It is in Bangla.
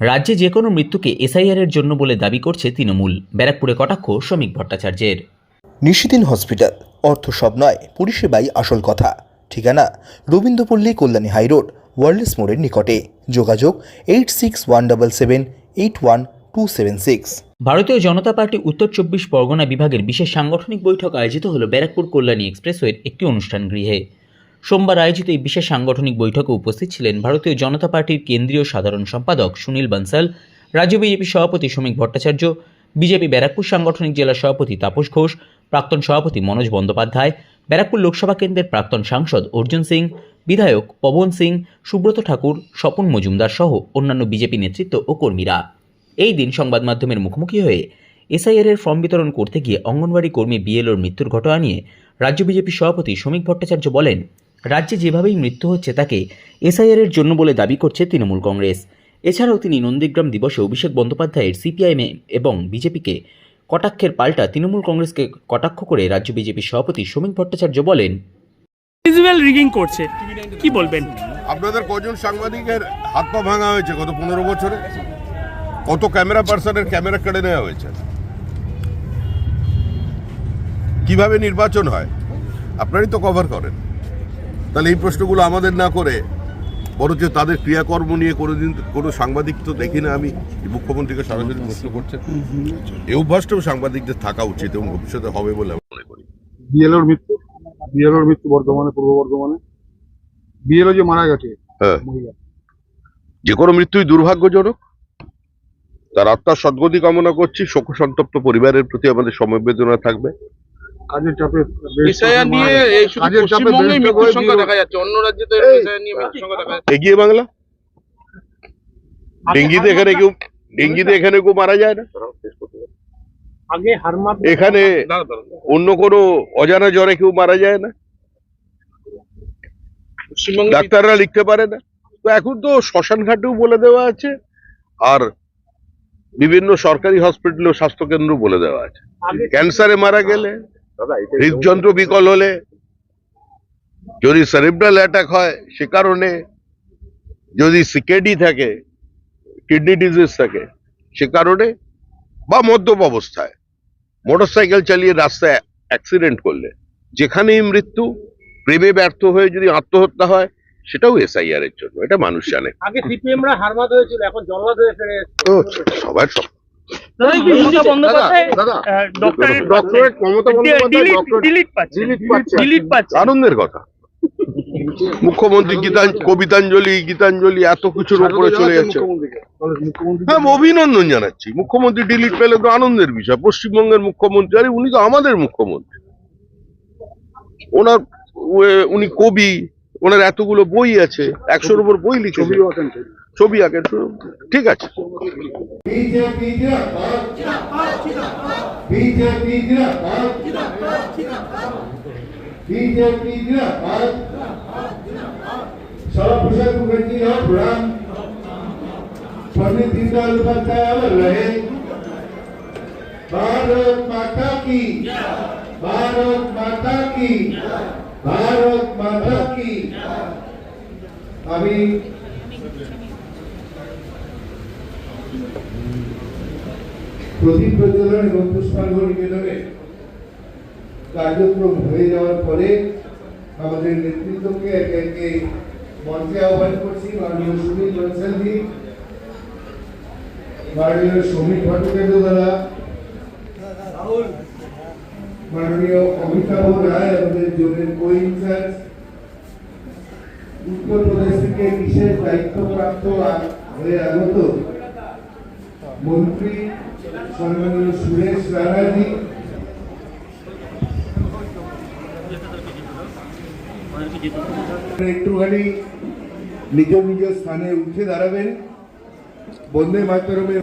রাজ্যে যে কোনো মৃত্যুকে এসআইআর এর জন্য বলে দাবি করছে তৃণমূল। ব্যারাকপুরে কটাক্ষ শ্রমিক ভট্টাচার্যের। নিশিদিন হসপিটাল অর্থ সব নয় পরিষেবাই আসল কথা। ঠিকানা রবীন্দ্রপল্লী কল্যাণী হাইরোড ওয়ার্ল্ডস মোড়ের নিকটে। যোগাযোগ eight six one double seven eight one two seven six Bharatiya Janata Party উত্তর চব্বিশ পরগনা বিভাগের বিশেষ সাংগঠনিক বৈঠক আয়োজিত হল ব্যারাকপুর কল্যাণী এক্সপ্রেসওয়ের একটি অনুষ্ঠান গৃহে। সোমবার আয়োজিত এই বিশেষ সাংগঠনিক বৈঠকে উপস্থিত ছিলেন ভারতীয় জনতা পার্টির কেন্দ্রীয় সাধারণ সম্পাদক সুনীল বানসাল, রাজ্য বিজেপি সভাপতি শ্রমিক ভট্টাচার্য, বিজেপি ব্যারাকপুর সাংগঠনিক জেলা সভাপতি তাপস ঘোষ, প্রাক্তন সভাপতি মনোজ বন্দ্যোপাধ্যায়, ব্যারাকপুর লোকসভা কেন্দ্রের প্রাক্তন সাংসদ অর্জুন সিং, বিধায়ক পবন সিং, সুব্রত ঠাকুর, স্বপন মজুমদার সহ অন্যান্য বিজেপি নেতৃত্ব ও কর্মীরা। এই দিন সংবাদ মাধ্যমের মুখোমুখি হয়ে এসআইআর এর ফর্ম বিতরণ করতে গিয়ে অঙ্গনওয়াড়ি কর্মী বিএলওর মৃত্যুর ঘটনা নিয়ে রাজ্য বিজেপি সভাপতি শ্রমিক ভট্টাচার্য বলেন রাজ্যে যেভাবেই মৃত্যু হচ্ছে তাকে এসআইআর এর জন্য বলে দাবি করছে তৃণমূল কংগ্রেস। এছাড়াও তিনি নন্দীগ্রাম দিবসে অভিষেক বন্দ্যোপাধ্যায়ের সিপিআইএম এবং বিজেপিকে কটাক্ষের পাল্টা তৃণমূল কংগ্রেসকে কটাক্ষ করে রাজ্য বিজেপি সভাপতি শ্রমিক ভট্টাচার্য বলেন রিগিং করছে। কি বলবেন? আপনাদের কজন সাংবাদিকের হাত পা ভাঙা হয়েছে গত পনেরো বছরে? কত ক্যামেরা পার্সনের ক্যামেরা কেড়ে নেওয়া হয়েছে? কীভাবে নির্বাচন হয়? আপনারই তো কভার করেন। তাহলে এই প্রশ্নগুলো আমাদের না করে বরঞ্চ তাদের ক্রিয়াকর্ম নিয়ে কোনোদিন কোনো সাংবাদিক তো দেখি না আমি মুখ্যমন্ত্রীকে সরাসরি প্রশ্ন করছেন এই অভ্যাসটাও সাংবাদিকদের থাকা উচিত এবং ভবিষ্যতে হবে বলে আমি মনে করি। বিএলওর মৃত্যু বিএলওর মৃত্যু বর্ধমানে পূর্ব বর্ধমানে। বিএলও যে মারা গেছে হ্যাঁ। মহিলা। যে কোনো মৃত্যুই দুর্ভাগ্যজনক। তার আত্মার সদ্গতি কামনা করছি শোক সন্তপ্ত পরিবারের প্রতি আমাদের সমবেদনা থাকবে। কাজের চাপে বিষয়া নিয়ে এই শুধু মৃত্যুর সংখ্যা দেখা যাচ্ছে। অন্য রাজ্যে তো এই, বিষয়া নিয়ে মৃত্যুর সংখ্যা দেখা যাচ্ছে। এগিয়ে বাংলা? ডেঙ্গিতে এখানে কেউ ডেঙ্গিতে এখানে কেউ মারা যায় না? আগে হারমাত এখানে। অন্য কোনো অজানা জ্বরে কেউ মারা যায় না? ডাক্তাররা লিখতে পারে না? তো এখন তো শ্মশান ঘাটেও বলে দেওয়া আছে আর বিভিন্ন সরকারি হসপিটাল ও স্বাস্থ্যকেন্দ্র বলে দেওয়া আছে। ক্যান্সারে মারা গেলে হৃদযন্ত্র বিকল হলে যদি সেরিব্রাল অ্যাটাক হয় সে কারণে যদি সিকেডি থাকে কিডনি ডিজিজ থাকে সে কারণে বা মদ্যপ অবস্থায় মোটরসাইকেল চালিয়ে রাস্তায় অ্যাক্সিডেন্ট করলে যেখানেই মৃত্যু প্রেমে ব্যর্থ হয়ে যদি আত্মহত্যা হয় সেটাও এসআইআর এর জন্য এটা মানুষ জানে। আগে সিপিএমরা হারমাত হয়েছিল এখন জল্লাদ হয়ে ফিরে সবার সব আনন্দের কথা। মুখ্যমন্ত্রী গীতা কবিতাঞ্জলি গীতাঞ্জলি এত কিছুর উপরে চলে যাচ্ছে। হ্যাঁ অভিনন্দন জানাচ্ছি। মুখ্যমন্ত্রী ডিলিট পেলে তো আনন্দের বিষয়। পশ্চিমবঙ্গের মুখ্যমন্ত্রী আরে উনি তো আমাদের মুখ্যমন্ত্রী। ওনার উনি কবি ওনার এতগুলো বই আছে একশোর উপর বই আঁকেন ছবি। ছবি আঁকেন ঠিক আছে বিজেপি জিন্দাবাদ বিজেপি জিন্দাবাদ বিজেপি জিন্দাবাদ সর্বভূষণ মুখার্জি हो प्रणाम पंडित दीनदयाल उपाध्याय अमर रहे भारत माता की भारत माता की भारत माता की আমি প্রদীপ প্রজ্বলন এবং পুষ্পাঙ্গ নিবেদনে কার্যক্রম হয়ে যাওয়ার পরে আমাদের নেতৃত্বকে একে একে মঞ্চে আহ্বান করছি। মাননীয় সুনীল বনসালজি, মাননীয় সমীর ভট্টাচার্য দ্বারা, মাননীয় অমিতাভ রায় আমাদের জোনের কো ইনচার্জ উত্তরপ্রদেশ থেকে বিশেষ দায়িত্বপ্রাপ্ত হয়ে আগত মন্ত্রী সম্মানীয় সুরেশ রানাজি। একটুখানি নিজ নিজ স্থানে উঠে দাঁড়াবেন। বন্দে মাতরমের